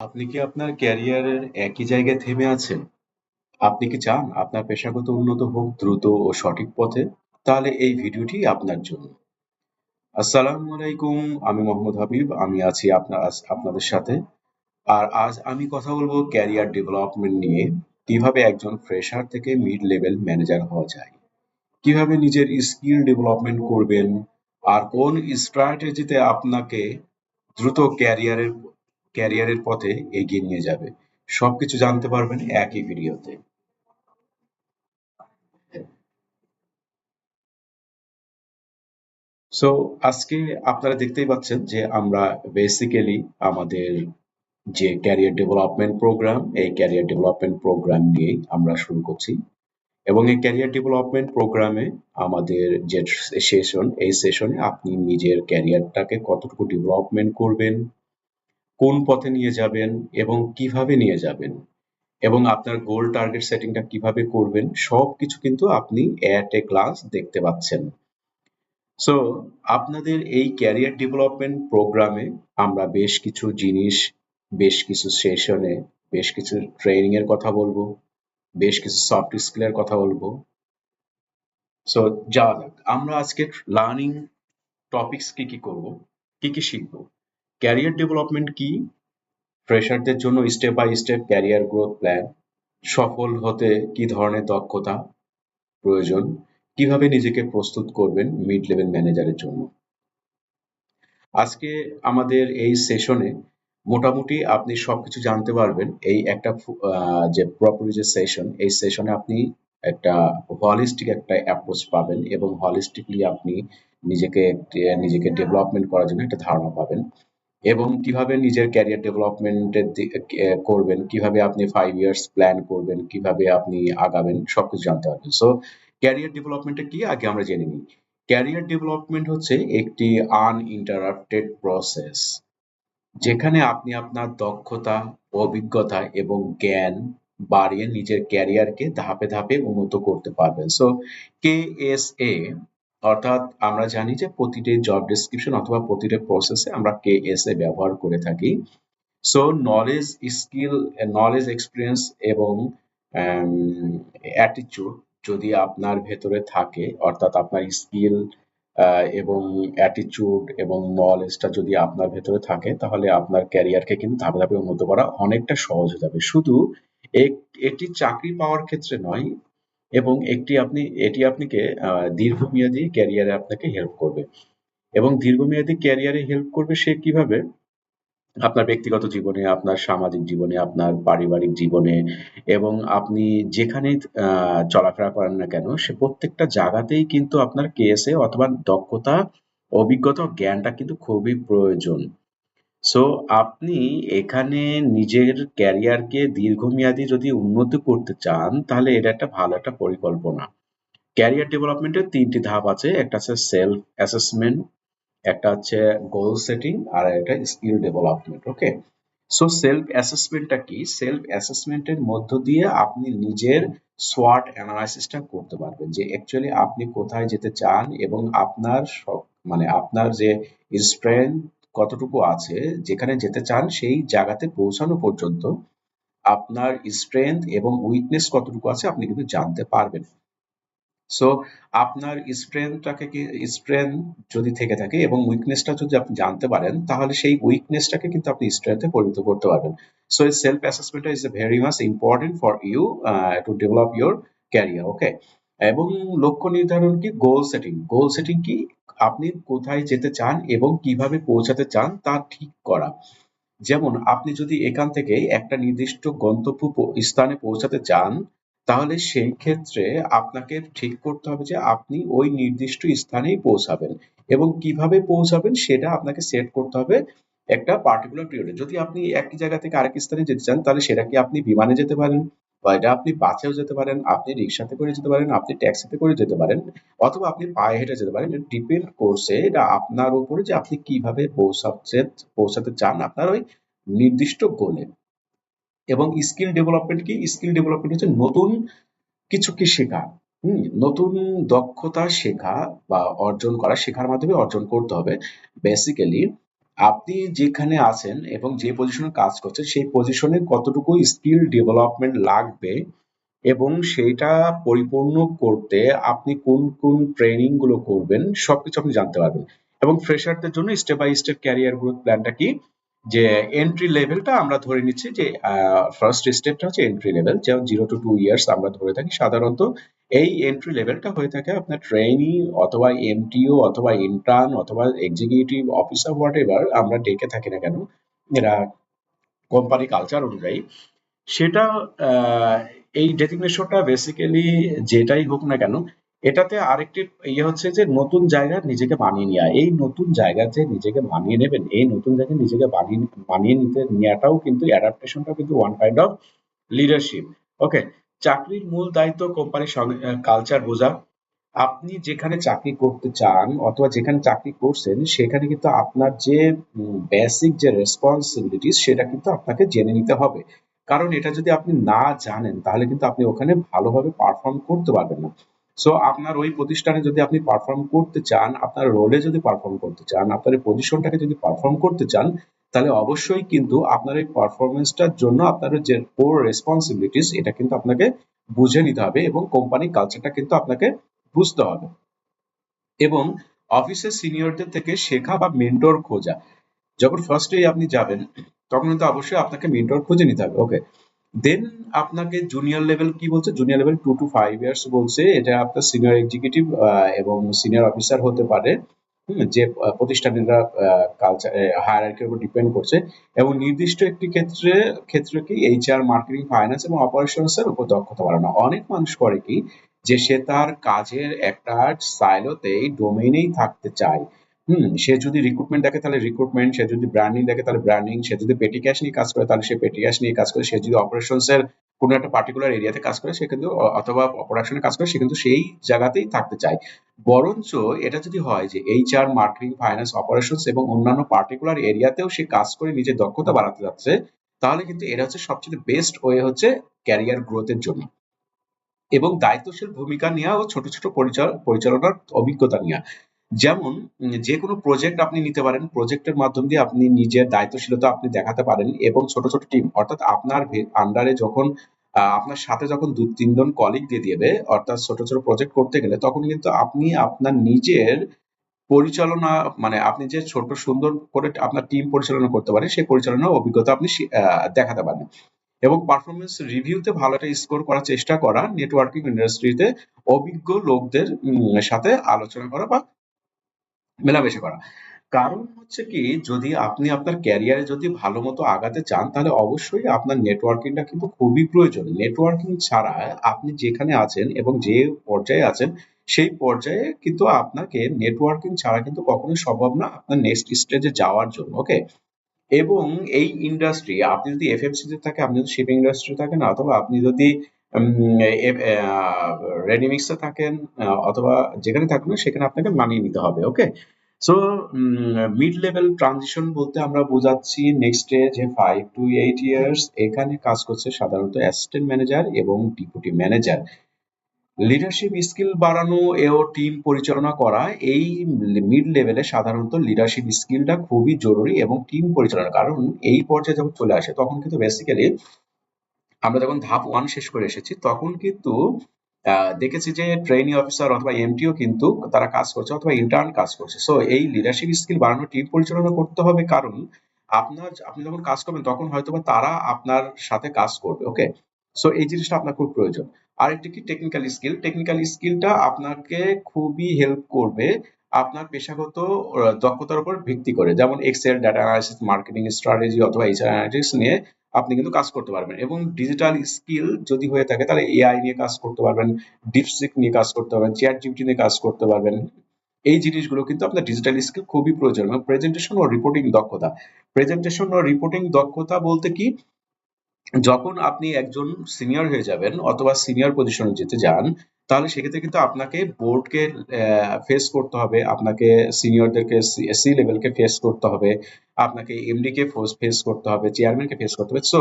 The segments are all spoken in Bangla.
আপনি কি আপনার ক্যারিয়ারের একই জায়গায় থেমে আছেন? আপনি কি চান আপনার পেশাগত উন্নত হোক দ্রুত ও সঠিক পথে? তাহলে এই ভিডিওটি আপনার জন্য। আসসালামু আলাইকুম, আমি মোহাম্মদ হাবিব, আমি আছি আপনার, আপনাদের সাথে আর আজ আমি কথা বলব ক্যারিয়ার ডেভেলপমেন্ট নিয়ে, কীভাবে একজন ফ্রেশার থেকে মিড লেভেল ম্যানেজার হওয়া যায় কীভাবে নিজের স্কিল ডেভেলপমেন্ট করবেন আর কোন স্ট্র্যাটেজিতে আপনাকে দ্রুত ক্যারিয়ারের ক্যারিয়ারের পথে এগিয়ে নিয়ে যাবে। সবকিছু জানতে পারবেন একই ভিডিওতে। সো আজকে আপনারা দেখতেই পাচ্ছেন যে আমরা বেসিক্যালি আমাদের যে ক্যারিয়ার ডেভেলপমেন্ট প্রোগ্রাম এই ক্যারিয়ার ডেভেলপমেন্ট প্রোগ্রাম নিয়ে আমরা শুরু করছি। এবং এই ক্যারিয়ার ডেভেলপমেন্ট প্রোগ্রামে আমাদের যে সেশন এই সেশনে আপনি নিজের ক্যারিয়ারটাকে কতটুকু ডেভেলপমেন্ট করবেন কোন পথে নিয়ে যাবেন এবং কীভাবে নিয়ে যাবেন এবং আপনার গোল টার্গেট সেটিংটা কীভাবে করবেন সব কিছু কিন্তু আপনি অ্যাট এ ক্লাস দেখতে পাচ্ছেন। সো আপনাদের এই ক্যারিয়ার ডেভেলপমেন্ট প্রোগ্রামে আমরা বেশ কিছু জিনিস, বেশ কিছু সেশনে বেশ কিছু ট্রেনিং এর কথা বলব, বেশ কিছু সফট স্কিলের কথা বলব। সো যাওয়া যাক, আমরা আজকে লার্নিং টপিকস কি কি করব, কি কি শিখব? ক্যারিয়ার ডেভেলপমেন্ট কি? ফ্রেশারদের জন্য step by step career growth plan সফল হতে কি ধরনের দক্ষতা প্রয়োজন, কীভাবে নিজেকে প্রস্তুত করবেন মিড লেভেল ম্যানেজারের জন্য? আজকে আমাদের এই সেশনে মোটামুটি আপনি সবকিছু জানতে পারবেন। এই একটা যে প্রপার যে সেশন এই সেশনে আপনি একটা হলিস্টিক একটা অ্যাপ্রোচ পাবেন এবং হলিস্টিকলি আপনি নিজেকে নিজেকে ডেভেলপমেন্ট করার জন্য একটা ধারণা পাবেন। এবং কীভাবে নিজের ক্যারিয়ার ডেভেলপমেন্টের করবেন, কীভাবে আপনি ফাইভ ইয়ার্স প্ল্যান করবেন, কীভাবে আপনি আগাবেন, সবকিছু জানতে পারবেন। সো ক্যারিয়ার ডেভেলপমেন্টটা কি আগে আমরা জেনে নিই। ক্যারিয়ার ডেভেলপমেন্ট হচ্ছে একটি আনইন্টারাপ্টেড প্রসেস যেখানে আপনি আপনার দক্ষতা, অভিজ্ঞতা এবং জ্ঞান বাড়িয়ে নিজের ক্যারিয়ারকে ধাপে ধাপে উন্নত করতে পারবেন। সো কে এস এ অর্থাৎ আমরা জানি যে প্রতিটি জব ডিসক্রিপশন অথবা প্রতিটি প্রসেসে আমরা কে এস এ ব্যবহার করে থাকি। So knowledge skill knowledge experience এবং অ্যাটিচিউড যদি আপনার ভেতরে থাকে, অর্থাৎ আপনার স্কিল এবং অ্যাটিটিউড এবং নলেজটা যদি আপনার ভেতরে থাকে, তাহলে আপনার ক্যারিয়ারকে কিন্তু ধাপে ধাপে উন্নত করা অনেকটা সহজ হয়ে যাবে। শুধু এটি চাকরি পাওয়ার ক্ষেত্রে নয় এবং একটি আপনি, এটি আপনাকে দীর্ঘমেয়াদী ক্যারিয়ারে আপনাকে হেল্প করবে। এবং দীর্ঘমেয়াদী ক্যারিয়ারে হেল্প করবে সে কীভাবে? আপনার ব্যক্তিগত জীবনে, আপনার সামাজিক জীবনে, আপনার পারিবারিক জীবনে এবং আপনি যেখানে চলাফেরা করেন না কেন, সে প্রত্যেকটা জায়গাতেই কিন্তু আপনার কেএসএ অথবা দক্ষতা, অভিজ্ঞতা জ্ঞানটা কিন্তু খুবই প্রয়োজন। সো আপনি এখানে নিজের ক্যারিয়ারকে দীর্ঘমেয়াদী যদি উন্নতি করতে চান, তাহলে এটা একটা ভালো একটা পরিকল্পনা। ক্যারিয়ার ডেভেলপমেন্টের তিনটি ধাপ আছে। একটা আছে সেলফ অ্যাসেসমেন্ট একটা হচ্ছে গোল সেটিং আর একটা skill development okay so self অ্যাসেসমেন্টটা কি? সেলফ অ্যাসেসমেন্টের মধ্য দিয়ে আপনি নিজের সোয়াট অ্যানালাইসিসটা করতে পারবেন যে অ্যাকচুয়ালি আপনি কোথায় যেতে চান এবং আপনার মানে আপনার যে স্ট্রেংথ কতটুকু আছে, যেখানে যেতে চান সেই জায়গাতে পৌঁছানো পর্যন্ত আপনার স্ট্রেংথ এবং উইকনেস কতটুকু আছে আপনি কিন্তু জানতে পারবেন। সো আপনার স্ট্রেংথটাকে কি স্ট্রেংথ যদি থেকে থাকে এবং উইকনেসটা যদি আপনি জানতে পারেন, তাহলে সেই উইকনেসটাকে কিন্তু আপনি স্ট্রেংথে পরিণত করতে পারবেন। So self assessment is very much important for you to develop your career okay এবং লক্ষ্য নির্ধারণ কি? গোল সেটিং গোল সেটিং কি? আপনি কোথায় যেতে চান এবং কীভাবে পৌঁছাতে চান তা ঠিক করা। যেমন, আপনি যদি এখান থেকে একটা নির্দিষ্ট গন্তব্য স্থানে পৌঁছাতে চান, তাহলে সেই ক্ষেত্রে আপনাকে ঠিক করতে হবে যে আপনি ওই নির্দিষ্ট স্থানেই পৌঁছাবেন এবং কীভাবে পৌঁছাবেন সেটা আপনাকে সেট করতে হবে একটা পার্টিকুলার পিরিয়ডে যদি আপনি একই জায়গা থেকে আরেক স্থানে যেতে চান, তাহলে সেটা কি আপনি বিমানে যেতে পারেন। বা এটা আপনি বাসেও যেতে পারেন, আপনি রিক্সাতে করে যেতে পারেন, আপনি ট্যাক্সিতে করে যেতে পারেন, অথবা আপনি পায়ে হেঁটে যেতে পারেন। এটা ডিপেন্ড করছে এটা আপনার উপরে যে আপনি কীভাবে পৌঁছাচ্ছে পৌঁছাতে চান আপনার ওই নির্দিষ্ট গোলে এবং স্কিল ডেভেলপমেন্ট কি? স্কিল ডেভেলপমেন্ট হচ্ছে নতুন কিছু কি শেখা। হম, নতুন দক্ষতা শেখা বা অর্জন করা, শেখার মাধ্যমে অর্জন করতে হবে। বেসিক্যালি আপনি যেখানে আছেন এবং যে পজিশনে কাজ করছেন, সেই পজিশনে কতটুকু স্কিল ডেভেলপমেন্ট লাগবে এবং সেটা পরিপূর্ণ করতে আপনি কোন কোন ট্রেনিংগুলো করবেন, সবকিছু আপনি জানতে পারবেন। এবং ফ্রেশারদের জন্য step by step career growth প্ল্যানটা কি? যে এন্ট্রি লেভেলটা আমরা ধরে নিচ্ছি যে ফার্স্ট স্টেপটা হচ্ছে এন্ট্রি লেভেল যেমন জিরো টু টু ইয়ার্স আমরা ধরে থাকি। সাধারণত এই এন্ট্রি লেভেলটা হয়ে থাকে আপনার ট্রেনি অথবা এমটিও অথবা ইন্টার্ন অথবা এক্সিকিউটিভ অফিসার হোয়াট এভার আমরা ডেকে থাকি না কেন, এরা কোম্পানি কালচার অনুযায়ী। সেটা এই ডেজিগনেশনটা বেসিক্যালি যেটাই হোক না কেন এটাতে আরেকটি ইয়ে হচ্ছে যে নতুন জায়গায় নিজেকে মানিয়ে নেওয়া এই নতুন জায়গাতে নিজেকে মানিয়ে নেবেন। এই নতুন জায়গায় নিজেকে মানিয়ে নিতে, নেওয়াটাও কিন্তু অ্যাডাপ্টেশনটাও কিন্তু one kind of leadership okay চাকরির মূল দায়িত্ব কোম্পানির কালচার বোঝা। আপনি যেখানে চাকরি করতে চান অথবা যেখানে চাকরি করছেন, সেখানে কিন্তু আপনার যে বেসিক যে রেসপন্সিবিলিটিস সেটা কিন্তু আপনাকে জেনে নিতে হবে। কারণ এটা যদি আপনি না জানেন, তাহলে কিন্তু আপনি ওখানে ভালোভাবে পারফর্ম করতে পারবেন না। সো আপনার ওই প্রতিষ্ঠানে যদি আপনি পারফর্ম করতে চান, আপনার রোলে যদি পারফর্ম করতে চান, আপনার এই পজিশনটাকে যদি পারফর্ম করতে চান, তাহলে অবশ্যই কিন্তু আপনার এই পারফরমেন্সটার জন্য আপনার যে কোর রেসপন্সিবিলিটিস এটা কিন্তু আপনাকে বুঝে নিতে হবে এবং কোম্পানি কালচারটা কিন্তু আপনাকে বুঝতে হবে। এবং অফিসের সিনিয়রদের থেকে শেখা বা মেন্টর খোঁজা। যখন ফার্স্টেই আপনি যাবেন, তখন কিন্তু অবশ্যই আপনাকে মেন্টর খুঁজে নিতে হবে। ওকে দেন আপনাকে জুনিয়র লেভেল কি বলছে? Junior level two to five years বলছে। এটা আপনার সিনিয়র এক্সিকিউটিভ এবং সিনিয়র অফিসার হতে পারে। যে প্রতিষ্ঠানেরা কালচার হায়ারার্কির উপর ডিপেন্ড করছে। এবং নির্দিষ্ট একটি ক্ষেত্রে ক্ষেত্রে কি এইচআর মার্কেটিং ফাইন্যান্স এবং অপারেশনস এর উপর দক্ষতা বাড়ানো। অনেক মানুষ করে কি যে, সে তার কাজের একটা সাইলোতেই ডোমেইনেই থাকতে চায়। হুম, সে যদি রিক্রুটমেন্ট দেখে, তাহলে রিক্রুটমেন্ট সে যদি ব্র্যান্ডিং দেখে, তাহলে ব্র্যান্ডিং সে যদি পেটি ক্যাশ নিয়ে কাজ করে, তাহলে সে পেটি ক্যাশ নিয়ে কাজ করে, সে যদি অপারেশনস এর কোনো একটা পার্টিকুলার এরিয়াতে কাজ করে, সে কিন্তু অথবা অপারেশনে কাজ করে, সে কিন্তু সেই জায়গাতেই থাকতে চায়। বরঞ্চ এটা যদি হয় যে এইচআর মার্কেটিং ফাইন্যান্স অপারেশনস এবং অন্যান্য পার্টিকুলার এরিয়াতেও সে কাজ করে, নিজের দক্ষতা বাড়াতে যাচ্ছে, তাহলে কিন্তু এটা হচ্ছে সবচেয়ে বেস্ট ওয়ে হচ্ছে ক্যারিয়ার গ্রোথের জন্য। এবং দায়িত্বশীল ভূমিকা নেওয়া ও ছোট ছোট পরিচালনার অভিজ্ঞতা নেওয়া। যেমন, যে কোনো প্রজেক্ট আপনি নিতে পারেন প্রজেক্টের মাধ্যম দিয়ে আপনি নিজের দায়িত্বশীলতা আপনি দেখাতে পারেন এবং ছোট ছোট টিম অর্থাৎ আপনার আন্ডারে যখন আপনার সাথে যখন দু, তিনজন কলিগ দিয়ে দিবে, অর্থাৎ ছোট ছোট প্রজেক্ট করতে গেলে, তখন কিন্তু আপনি আপনার নিজের পরিচালনা মানে আপনি যে ছোট, সুন্দর করে আপনার টিম পরিচালনা করতে পারেন, সেই পরিচালনার অভিজ্ঞতা আপনি দেখাতে পারেন। এবং পারফরমেন্স রিভিউতে ভালো একটা স্কোর করার চেষ্টা করা নেটওয়ার্কিং ইন্ডাস্ট্রিতে অভিজ্ঞ লোকদের সাথে আলোচনা করা বা মেলামেশা করা। কারণ হচ্ছে কি, যদি আপনি আপনার ক্যারিয়ারে যদি ভালো মতো আগাতে চান, তাহলে অবশ্যই আপনার নেটওয়ার্কিংটা কিন্তু খুবই প্রয়োজন নেটওয়ার্কিং ছাড়া আপনি যেখানে আছেন এবং যে পর্যায়ে আছেন, সেই পর্যায়ে কিন্তু আপনাকে নেটওয়ার্কিং ছাড়া কিন্তু কখনোই সম্ভব না আপনার নেক্সট স্টেজে যাওয়ার জন্য ওকে এবং এই ইন্ডাস্ট্রি আপনি যদি এফএমসি তে থাকে, আপনি যদি শিপিং ইন্ডাস্ট্রি থাকেন, অথবা আপনি যদি রেডিমিক্সে থাকেন অথবা যেখানে থাকুন সেখানে আপনাকে মানিয়ে নিতে হবে okay so mid level transition বলতে আমরা বোঝাচ্ছি নেক্সট ডে যে ফাইভ টু এইট ইয়ার্স এখানে কাজ করছে সাধারণত অ্যাসিস্ট্যান্ট ম্যানেজার এবং ডিপুটি ম্যানেজার লিডারশিপ স্কিল বাড়ানো, এও টিম পরিচালনা করা, এই মিড লেভেলে সাধারণত লিডারশিপ স্কিলটা খুবই জরুরি এবং টিম পরিচালনা কারণ এই পর্যায়ে যখন চলে আসে, তখন কিন্তু বেসিক্যালি আমরা যখন ধাপ ওয়ান শেষ করে এসেছি, তখন কিন্তু দেখেছি যে ট্রেনিং অফিসার অথবা এমটিও কিন্তু তারা কাজ করছে অথবা ইন্টার্ন কাজ করছে। সো এই লিডারশিপ স্কিল বাড়ানো টিম পরিচালনা করতে হবে কারণ আপনার, আপনি যখন কাজ করবেন, তখন হয়তোবা তারা আপনার সাথে কাজ করবে ওকে সো এই জিনিসটা আপনার খুব প্রয়োজন। আরেকটি কি? টেকনিক্যাল স্কিল টেকনিক্যাল স্কিলটা আপনাকে খুবই হেল্প করবে আপনার পেশাগত দক্ষতার উপর ভিত্তি করে। যেমন Excel data analysis marketing strategy অথবা এইচআর অ্যানালিটিক্স নিয়ে আপনি কিন্তু কাজ করতে পারবেন। এবং ডিজিটাল স্কিল যদি হয়ে থাকে, তাহলে এআই নিয়ে কাজ করতে পারবেন ডিপসিক নিয়ে কাজ করতে পারবেন চেয়ার জিপটি নিয়ে কাজ করতে পারবেন। এই জিনিসগুলো কিন্তু আপনার ডিজিটাল স্কিল খুবই প্রয়োজন। এবং প্রেজেন্টেশন ও রিপোর্টিং দক্ষতা। প্রেজেন্টেশন ও রিপোর্টিং দক্ষতা বলতে কি? যখন আপনি একজন সিনিয়র হয়ে যাবেন অথবা সিনিয়র পজিশনে যেতে যান, তাহলে সেক্ষেত্রে কিন্তু আপনাকে বোর্ডকে ফেস করতে হবে, আপনাকে সিনিয়রদেরকে সি লেভেলকে ফেস করতে হবে, আপনাকে এমডি কে ফেস করতে হবে চেয়ারম্যানকে ফেস করতে হবে। সো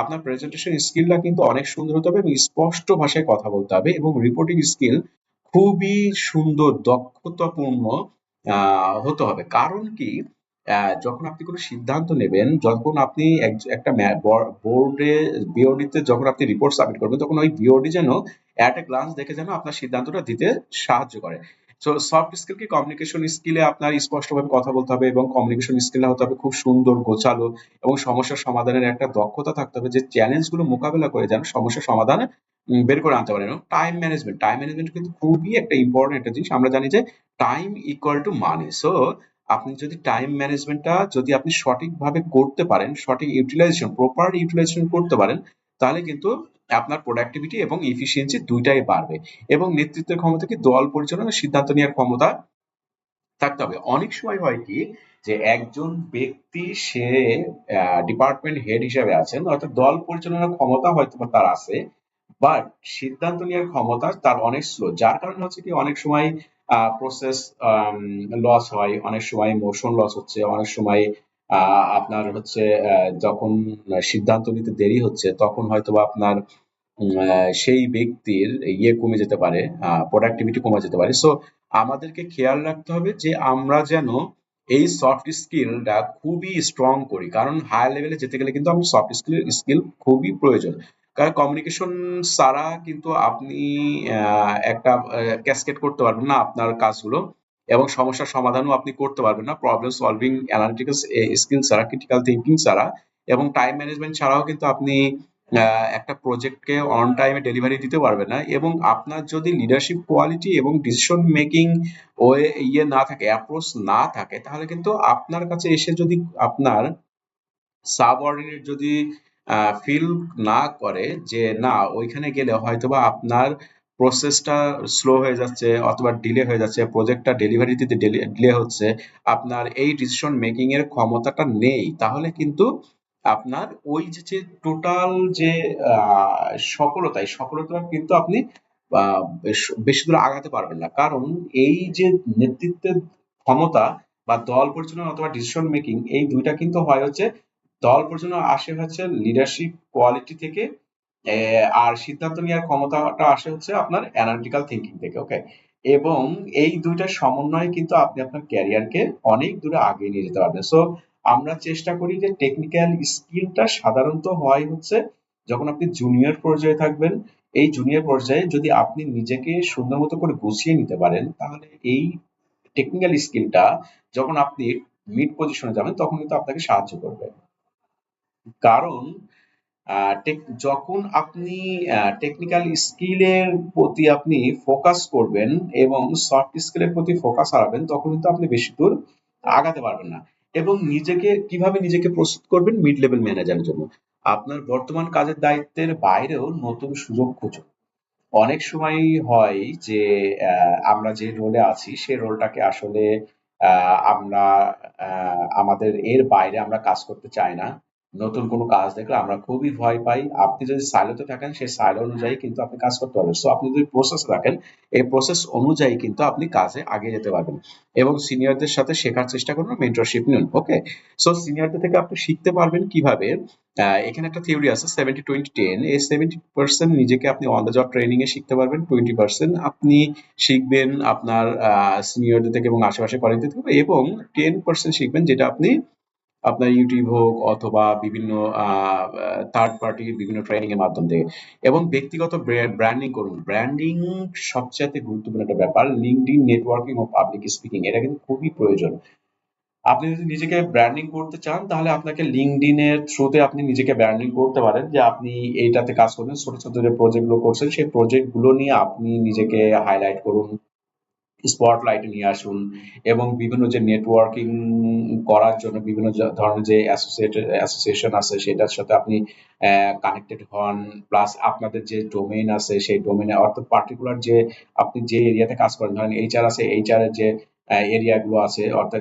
আপনার প্রেজেন্টেশন স্কিলটা কিন্তু অনেক সুন্দর হতে হবে এবং স্পষ্ট ভাষায় কথা বলতে হবে এবং রিপোর্টিং স্কিল খুবই সুন্দর, দক্ষতাপূর্ণ হতে হবে। কারণ কি? যখন আপনি কোনো সিদ্ধান্ত নেবেন, যখন আপনি একটা বোর্ডে বিওডিতে যখন আপনি রিপোর্ট সাবমিট করবেন, তখন ওই বিওডি যেন অ্যাট এ গ্লান্স দেখে যেন আপনার সিদ্ধান্তটা দিতে সাহায্য করে। সো সফট স্কিল কি? কমিউনিকেশন স্কিলে আপনার স্পষ্টভাবে কথা বলতে হবে এবং কমিউনিকেশন স্কিল হতে হবে খুব সুন্দর, গোছালো এবং সমস্যার সমাধানের একটা দক্ষতা থাকতে হবে যে চ্যালেঞ্জগুলো মোকাবেলা করে যেন সমস্যার সমাধান বের করে আনতে পারেন টাইম ম্যানেজমেন্ট টাইম ম্যানেজমেন্ট কিন্তু খুবই একটা ইম্পর্টেন্ট একটা জিনিস। আমরা জানি যে time equal to money so আপনি যদি টাইম ম্যানেজমেন্টটা যদি আপনি সঠিকভাবে করতে পারেন, সঠিক ইউটিলাইজেশন প্রপার ইউটিলাইজেশন করতে পারেন, তাহলে কিন্তু আপনার প্রোডাক্টিভিটি এবং এফিসিয়েন্সি দুইটাই বাড়বে এবং নেতৃত্বের ক্ষমতা কি দল পরিচালনা সিদ্ধান্ত নেওয়ার ক্ষমতা থাকতে হবে। অনেক সময় হয় কি যে একজন ব্যক্তি সে ডিপার্টমেন্ট হেড হিসেবে আছেন, অর্থাৎ দল পরিচালনার ক্ষমতা হয়তো তার আছে বাট সিদ্ধান্ত নেওয়ার ক্ষমতা তার অনেক স্লো যার কারণে হচ্ছে কি অনেক সময় প্রসেস লস হয়, অনেক সময় মোশন লস হচ্ছে, অনেক সময় আপনার হচ্ছে যখন সিদ্ধান্ত নিতে দেরি হচ্ছে, তখন হয়তো আপনার সেই ব্যক্তির ইয়ে কমে যেতে পারে প্রোডাক্টিভিটি কমে যেতে পারে। সো আমাদেরকে খেয়াল রাখতে হবে যে আমরা যেন এই সফট স্কিলটা খুবই স্ট্রং করি। কারণ হায়ার লেভেলে যেতে গেলে কিন্তু আমরা সফট স্কিল স্কিল খুবই প্রয়োজন। কারণ কমিউনিকেশন ছাড়া কিন্তু আপনি একটা ক্যাসকেট করতে পারবেন না আপনার কাজগুলো এবং সমস্যার সমাধানও আপনি করতে পারবেন না। প্রবলেম সলভিং অ্যানালিটিক্যাল স্কিল ছাড়া ক্রিটিক্যাল থিঙ্কিং ছাড়া এবং টাইম ম্যানেজমেন্ট ছাড়াও কিন্তু আপনি একটা প্রজেক্টকে অন টাইমে ডেলিভারি দিতে পারবে না এবং আপনার যদি লিডারশিপ কোয়ালিটি এবং ডিসিশন মেকিং ওয়ে ইয়ে না থাকে অ্যাপ্রোচ না থাকে, তাহলে কিন্তু আপনার কাছে এসে যদি আপনার সাব সাবঅর্ডিনেট যদি ফিল না করে যে, না, ওইখানে গেলে হয়তোবা আপনার প্রসেসটা স্লো হয়ে যাচ্ছে অথবা ডিলে হয়ে যাচ্ছে প্রজেক্টটা ডেলিভারি দিতে ডিলে হচ্ছে, আপনার এই ডিসিশন মেকিং এর ক্ষমতাটা নেই, তাহলে কিন্তু আপনার ওই যে টোটাল যে সফলতা এই সফলতা কিন্তু আপনি বেশি দূর আগাতে পারবেন না। কারণ এই যে নেতৃত্বের ক্ষমতা বা দল পরিচালনা অথবা ডিসিশন মেকিং এই দুইটা কিন্তু হয় হচ্ছে দল পরিচালনা আসে হচ্ছে লিডারশিপ কোয়ালিটি থেকে আর সিদ্ধান্ত নেওয়ার ক্ষমতাটা আসে হচ্ছে আপনার অ্যানালিটিক্যাল থিঙ্কিং থেকে ওকে এবং এই দুইটা সমন্বয়ে কিন্তু আপনি আপনার ক্যারিয়ারকে অনেক দূরে আগে নিয়ে যেতে পারবেন। সো আমরা চেষ্টা করি যে টেকনিক্যাল স্কিলটা সাধারণত হয় হচ্ছে যখন আপনি জুনিয়র পর্যায়ে থাকবেন, এই জুনিয়র পর্যায়ে যদি আপনি নিজেকে সুন্দর মতো করে গুছিয়ে নিতে পারেন, তাহলে এই টেকনিক্যাল স্কিলটা যখন আপনি মিড পজিশনে যাবেন, তখন কিন্তু আপনাকে সাহায্য করবে। কারণ যখন আপনি টেকনিক্যাল স্কিলের প্রতি আপনি ফোকাস করবেন এবং সফট স্কিলের প্রতি ফোকাস হারাবেন, তখন কিন্তু আপনি বেশি দূর আগাতে পারবেন না। এবং নিজেকে, কীভাবে নিজেকে প্রস্তুত করবেন মিড লেভেল ম্যানেজারের জন্য? আপনার বর্তমান কাজের দায়িত্বের বাইরেও নতুন সুযোগ খুঁজুন। অনেক সময় হয় যে আমরা যে রোলে আছি সেই রোলটাকে আসলে আমরা আমাদের এর বাইরে আমরা কাজ করতে চাই না। নতুন কোনো কাজ দেখলে আমরা খুবই ভয় পাই। আপনি যদি সাইলোতে থাকেন, সেই সাইলো অনুযায়ী কিন্তু আপনি কাজ করতে পারবেন। সো আপনি যদি প্রসেস রাখেন এই প্রসেস অনুযায়ী কিন্তু আপনি কাজে আগে যেতে পারবেন। এবং সিনিয়রদের সাথে শেখার চেষ্টা করুন মেন্টরশিপ নিন ওকে সো সিনিয়রদের থেকে আপনি শিখতে পারবেন কীভাবে? এখানে একটা থিওরি আছে সেভেন্টি টোয়েন্টি টেন এই সেভেন্টি পার্সেন্ট নিজেকে আপনি অন দ্য জব ট্রেনিং এ শিখতে পারবেন টোয়েন্টি পার্সেন্ট আপনি শিখবেন আপনার সিনিয়রদের থেকে এবং আশেপাশে কলেজদের থেকে। এবং টেন পার্সেন্ট শিখবেন যেটা আপনি আপনার ইউটিউব হোক অথবা বিভিন্ন থার্ড পার্টি বিভিন্ন ট্রেনিং এর মাধ্যম থেকে। এবং ব্যক্তিগত ব্র্যান্ডিং করুন। ব্র্যান্ডিং সবচেয়ে গুরুত্বপূর্ণ একটা ব্যাপার। লিঙ্কডিন নেটওয়ার্কিং ও পাবলিক স্পিকিং এটা কিন্তু খুবই প্রয়োজন। আপনি যদি নিজেকে ব্র্যান্ডিং করতে চান, তাহলে আপনাকে লিঙ্কডিন এর থ্রুতে আপনি নিজেকে ব্র্যান্ডিং করতে পারেন। যে আপনি এইটাতে কাজ করবেন ছোট ছোট যে প্রজেক্টগুলো করছেন, সেই প্রজেক্টগুলো নিয়ে আপনি নিজেকে হাইলাইট করুন। স্পটলাইটে নিয়ে আসুন এবং বিভিন্ন যে নেটওয়ার্কিং করার জন্য বিভিন্ন ধরনের যে অ্যাসোসিয়েশন আছে সেটার সাথে আপনি কানেক্টেড হন। প্লাস আপনাদের যে ডোমেইন আছে সেই ডোমেইনে অর্থাৎ পার্টিকুলার যে আপনি যে এরিয়াতে কাজ করেন, ধরেন এইচআর আছে এইচআর এর যে এরিয়াগুলো আছে, অর্থাৎ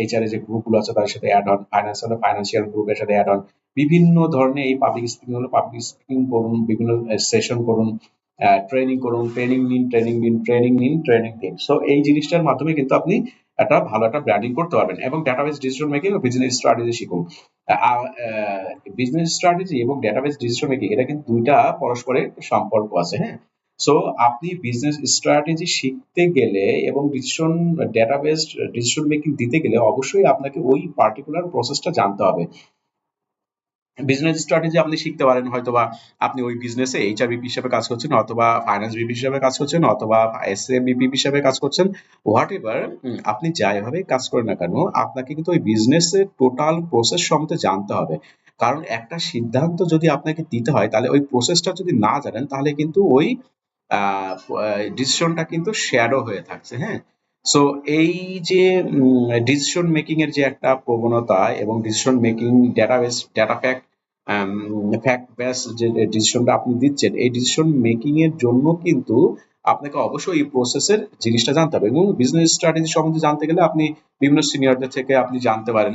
এইচআর এর যে গ্রুপগুলো আছে তাদের সাথে অ্যাড অন ফাইন্যান্সিয়াল ফাইন্যান্সিয়াল গ্রুপের সাথে অ্যাড অন বিভিন্ন ধরনের এই পাবলিক স্পিকিং হলো পাবলিক স্পিকিং করুন, বিভিন্ন সেশন করুন। ট্রেনিং করুন ট্রেনিং নিন ট্রেনিং নিন ট্রেনিং নিন ট্রেনিং দিন। সো এই জিনিসটার মাধ্যমে কিন্তু আপনি একটা ভালো একটা ব্র্যান্ডিং করতে পারবেন এবং ডাটাবেস ডিসিশন মেকিং ও বিজনেস স্ট্র্যাটেজি শিখুন। বিজনেস স্ট্র্যাটেজি এবং ডাটাবেস ডিসিশন মেকিং এটা কিন্তু দুইটা পরস্পরের সম্পর্ক আছে হ্যাঁ? সো আপনি বিজনেস স্ট্র্যাটেজি শিখতে গেলে এবং ডিসিশন ডেটাবেস ডিসিশন মেকিং দিতে গেলে অবশ্যই আপনাকে ওই পার্টিকুলার প্রসেসটা জানতে হবে। বিজনেস স্ট্র্যাটেজি আপনি শিখতে পারেন, হয়তোবা আপনি ওই বিজনেসে এইচআর বিপি হিসেবে কাজ করছেন, অথবা ফাইন্যান্স বিপি হিসাবে কাজ করছেন, অথবা এস বিপি হিসাবে কাজ করছেন। হোয়াট এভার আপনি যাইভাবে কাজ করেন না কেন, আপনাকে কিন্তু ওই বিজনেসের টোটাল প্রসেস সম্বন্ধে জানতে হবে। কারণ একটা সিদ্ধান্ত যদি আপনাকে দিতে হয়, তাহলে ওই প্রসেসটা যদি না জানেন, তাহলে কিন্তু ওই ডিসিশনটা কিন্তু শ্যাডো হয়ে থাকছে হ্যাঁ? সো এই যে ডিসিশন মেকিং এর যে একটা প্রবণতা এবং decision making database data fact fact base যে ডিসিশনটা আপনি দিচ্ছেন, এই ডিসিশন মেকিং এর জন্য কিন্তু আপনাকে অবশ্যই এই প্রসেসের জিনিসটা জানতে হবে। এবং বিজনেস স্ট্র্যাটেজি সম্বন্ধে জানতে গেলে আপনি বিভিন্ন সিনিয়রদের থেকে আপনি জানতে পারেন।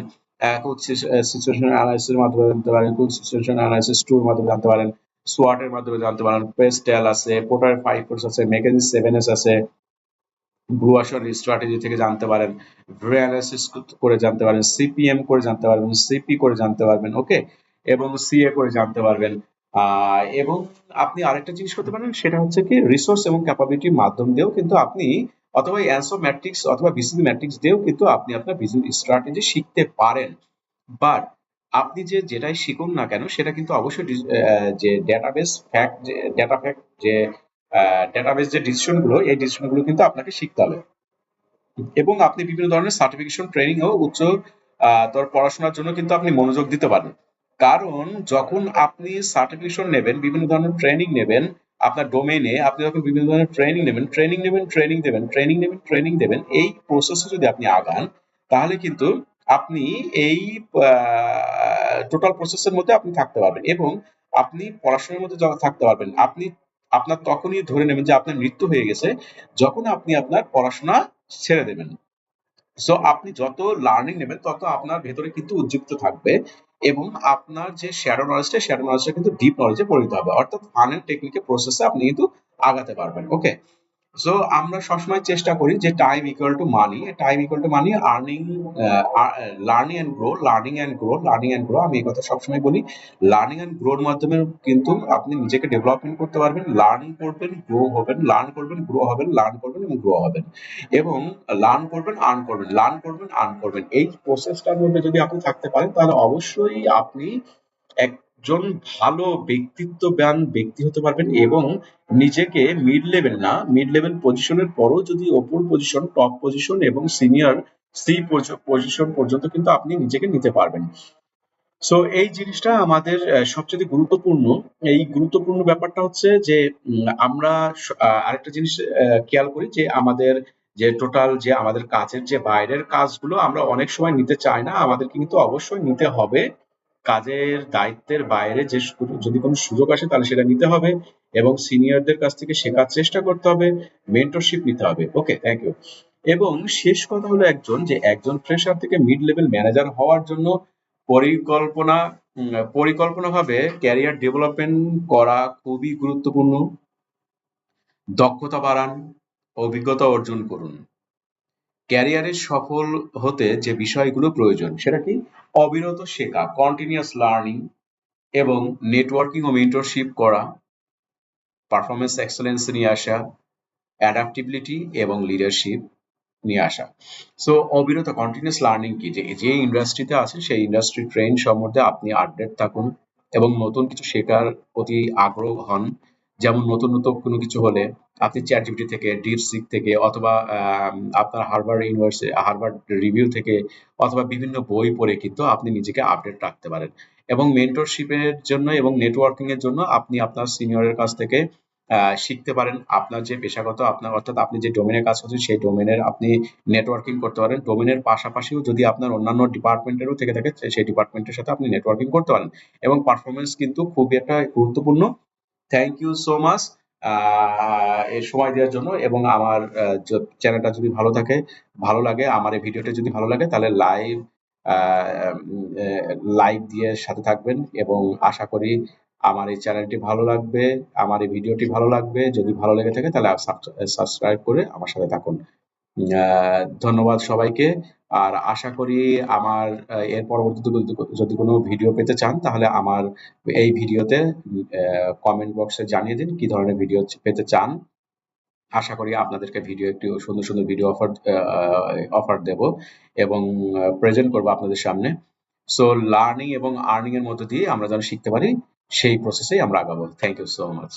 সিচুয়েশন অ্যানালাইসিসের মাধ্যমে জানতে পারেন, কোন সিচুয়েশন অ্যানালাইসিস টুর মাধ্যমে জানতে পারেন সোয়াটের মাধ্যমে জানতে পারেন পেস্টেল আছে পোটার ফাইভ ফোর্স আছে মেগাজিন সেভেন এস আছে ব্লু স্ট্র্যাটেজি থেকে জানতে পারেন অ্যানালাইসিস করে জানতে পারেন সিপিএম করে জানতে পারবেন সিপি করে জানতে পারবেন ওকে এবং সিএ করে জানতে পারবেন। এবং আপনি আরেকটা জিনিস করতে পারেন, সেটা হচ্ছে কি রিসোর্স এবং ক্যাপাবিলিটির মাধ্যম দিয়েও কিন্তু আপনি অথবা অ্যান্সো ম্যাট্রিক্স অথবা বিসিবি ম্যাট্রিক্স দিয়েও কিন্তু আপনি আপনার বিজনেস স্ট্র্যাটেজি শিখতে পারেন। বাট আপনি যে যেটাই শিখুন না কেন, সেটা কিন্তু অবশ্যই যে ডেটাবেস ফ্যাক্ট যে ডেটা ফ্যাক্ট যে ডেটাবেস যে ডিসিশনগুলো, এই ডিসিশনগুলো কিন্তু আপনাকে শিখতে হবে। এবং আপনি বিভিন্ন ধরনের সার্টিফিকেশন ট্রেনিং ও উচ্চ তোর পড়াশোনার জন্য কিন্তু আপনি মনোযোগ দিতে পারেন। কারণ যখন আপনি সার্টিফিকেশন নেবেন, বিভিন্ন ধরনের ট্রেনিং নেবেন, আপনার ডোমেইনে আপনি যখন বিভিন্ন ধরনের ট্রেনিং নেবেন ট্রেনিং নেবেন ট্রেনিং দেবেন ট্রেনিং নেবেন ট্রেনিং দেবেন, এই প্রসেসে যদি আপনি আগান, তাহলে কিন্তু আপনি এই টোটাল প্রসেসের মধ্যে আপনি থাকতে পারবেন এবং আপনি পড়াশোনার মধ্যে থাকতে পারবেন, আপনি, আপনার তখনই ধরে নেবেন যে আপনার মৃত্যু হয়ে গেছে, যখন আপনি আপনার পড়াশোনা ছেড়ে দেবেন। সো আপনি যত লার্নিং নেবেন, তত আপনার ভেতরে কিন্তু উজ্জীবিত থাকবে। এবং আপনার যে শ্যাডো নলেজটা শ্যাডো নলেজটা কিন্তু ডিপ নলেজে পরিণত হবে। অর্থাৎ ফানেল টেকনিকের প্রসেসে আপনি কিন্তু আগাতে পারবেন। ওকে সো আমরা সবসময় চেষ্টা করি যে time equal to money time equal to money earning learning and grow learning and grow learning and grow আমি এই কথা সবসময় বলি। লার্নিং অ্যান্ড গ্রোর মাধ্যমে কিন্তু আপনি নিজেকে ডেভেলপমেন্ট করতে পারবেন। লার্ন করবেন গ্রো হবেন লার্ন করবেন গ্রো হবেন লার্ন করবেন এবং গ্রো হবেন। এবং লার্ন করবেন আর্ন করবেন লার্ন করবেন আর্ন করবেন। এই প্রসেসটার মধ্যে যদি আপনি থাকতে পারেন, তাহলে অবশ্যই আপনি এক একজন ভালো ব্যক্তিত্ববান ব্যক্তি হতে পারবেন এবং নিজেকে মিড লেভেল না মিড লেভেল পজিশনের পরও যদি ওপর পজিশন টপ পজিশন এবং সিনিয়র সি পজিশন পর্যন্ত কিন্তু আপনি নিজেকে নিতে পারবেন। সো এই জিনিসটা আমাদের সবচেয়ে গুরুত্বপূর্ণ। এই গুরুত্বপূর্ণ ব্যাপারটা হচ্ছে যে আমরা আরেকটা জিনিস খেয়াল করি যে আমাদের যে টোটাল যে আমাদের কাজের যে বাইরের কাজগুলো আমরা অনেক সময় নিতে চাই না, আমাদেরকে কিন্তু অবশ্যই নিতে হবে। কাজের দায়িত্বের বাইরে যে যদি কোনো সুযোগ আসে তাহলে সেটা নিতে হবে এবং সিনিয়রদের কাছ থেকে শেখার চেষ্টা করতে হবে মেন্টরশিপ নিতে হবে। ওকে থ্যাংক ইউ এবং শেষ কথা হলো একজন, যে একজন ফ্রেশার থেকে মিড লেভেল ম্যানেজার হওয়ার জন্য পরিকল্পনা পরিকল্পনাভাবে ক্যারিয়ার ডেভেলপমেন্ট করা খুবই গুরুত্বপূর্ণ। দক্ষতা বাড়ান, অভিজ্ঞতা অর্জন করুন। ক্যারিয়ারে সফল হতে যে বিষয়গুলো প্রয়োজন, সেটা কি? অবিরত শেখা কন্টিনিউয়াস লার্নিং এবং নেটওয়ার্কিং ও মেন্টরশিপ করা পারফরমেন্স এক্সেলেন্স নিয়ে আসা অ্যাডাপ্টিবিলিটি এবং লিডারশিপ নিয়ে আসা। সো অবিরত কন্টিনিউয়াস লার্নিং কি? যে ইন্ডাস্ট্রিতে আছেন, সেই ইন্ডাস্ট্রি ট্রেন্ড সম্বন্ধে আপনি আপডেট থাকুন এবং নতুন কিছু শেখার প্রতি আগ্রহ হন। যেমন নতুন নতুন কোনো কিছু হলে আপনি চ্যাট জিপিটি থেকে ডিপসিক থেকে অথবা আপনার হার্ভার্ড ইউনিভার্সিটি হার্ভার্ড রিভিউ থেকে অথবা বিভিন্ন বই পড়ে কিন্তু আপনি নিজেকে আপডেট রাখতে পারেন। এবং মেন্টরশিপের জন্য এবং নেটওয়ার্কিং এর জন্য আপনি আপনার সিনিয়রের কাছ থেকে শিখতে পারেন। আপনার যে পেশাগত আপনার, অর্থাৎ আপনি যে ডোমেনে কাজ করছেন, সেই ডোমেনের আপনি নেটওয়ার্কিং করতে পারেন। ডোমেনের পাশাপাশিও যদি আপনার অন্যান্য ডিপার্টমেন্টেরও থেকে থাকে সেই ডিপার্টমেন্টের সাথে আপনি নেটওয়ার্কিং করতে পারেন। এবং পারফরমেন্স কিন্তু খুবই একটা গুরুত্বপূর্ণ থ্যাংক ইউ সো মাচ সময় দেওয়ার জন্য এবং আমার চ্যানেলটা যদি ভালো থাকে, ভালো লাগে, আমার এই ভিডিওটা যদি ভালো লাগে, তাহলে লাইভ লাইক দিয়ে সাথে থাকবেন এবং আশা করি আমার এই চ্যানেলটি ভালো লাগবে, আমার এই ভিডিওটি ভালো লাগবে, যদি ভালো লেগে থাকে তাহলে সাবস্ক্রাইব করে আমার সাথে থাকুন। ধন্যবাদ সবাইকে। আর আশা করি আমার এর পরবর্তীতে যদি কোনো ভিডিও পেতে চান, তাহলে আমার এই ভিডিওতে কমেন্ট বক্সে জানিয়ে দিন কি ধরনের ভিডিও পেতে চান। আশা করি আপনাদেরকে ভিডিও একটি সুন্দর সুন্দর ভিডিও অফার অফার দেব এবং প্রেজেন্ট করব আপনাদের সামনে। সো লার্নিং এবং আর্নিং এর মধ্যে দিয়ে আমরা যেন শিখতে পারি, সেই প্রসেসেই আমরা আগাবো। Thank you so much